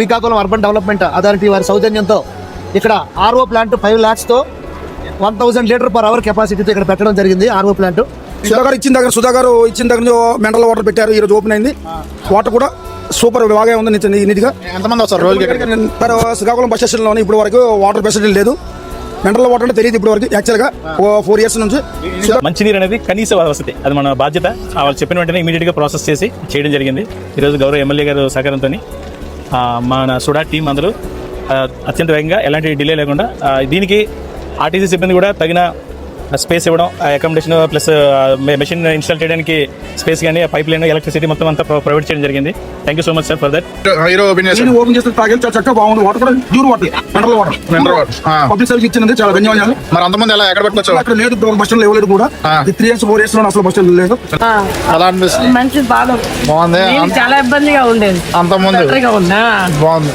Srikakulam urban development authority వారి సౌజన్యంతో ఇక్కడ RO plant five ల్యాక్స్తో one thousand litre per hour కెపాసిటీతో ఇక్కడ పెట్టడం జరిగింది ఆర్ఓ ప్లాంట్. సుధాకర్ ఇచ్చిన దగ్గర సుధాకర్ ఇచ్చిన దగ్గర నుంచి మినరల్ వాటర్ పెట్టారు ఈ రోజు ఓపెన్ అయింది. వాటర్ కూడా సూపర్ బాగా ఉంది నీట్ నీట్గా. ఎంతమంది వస్తారు? మరి శ్రీకాకుళం బస్ స్టేషన్లోని ఇప్పుడు వరకు వాటర్ ఫెసిలిటీ లేదు. మినరల్ వాటర్ అంటే తెలియదు ఇప్పుడు వరకు యాక్చువల్గా ఫోర్ ఇయర్స్ నుంచి. మంచినీరు అనేది కనీస వసతి అది మన బాధ్యత. ఆ వాళ్ళు చెప్పిన వెంటనే ఇమీడియట్గా ప్రాసెస్ చేసి చేయడం జరిగింది. ఈరోజు గౌరవ ఎమ్మెల్యే గారు సహకారంతో మన సుడా టీం అందరూ అత్యంత వేగంగా ఎలాంటి డిలే లేకుండా దీనికి ఆర్టీసీ సిబ్బంది కూడా తగిన స్పేస్ ఇవ్వడం అకామిడేషన్ ప్లస్ మెషిన్ ఇన్స్టాల్ చేయడానికి స్పేస్ కానీ పైప్ లైన్ ఎలక్ట్రిసిటీ మొత్తం అంతా ప్రొవైడ్ చేయడం జరిగింది. Thank you so much sir for that hero open చేశారు నేను ఓపెన్ చేస్తే చక్కగా బాగుంది. వాటర్ కూడా pure water mineral water. Public service ఇచ్చినందుకు చాలా ధన్యవాదాలు. మరి అంతమంది ఎలా ఎక్కడ పెట్టుకోవచ్చు అక్కడ లేదు ఇప్పుడు బస్ స్టాండ్ ఇవ్వలేదు కూడా. త్రీ ఇయర్స్ ఫోర్ ఇయర్స్లో అసలు బస్ స్టాండ్ లేదు. అలా అనిపిస్తుంది మంచిది బాగా బాగుంది. నేను చాలా ఇబ్బందిగా ఉండేది. అంత ముందు బాగుంది.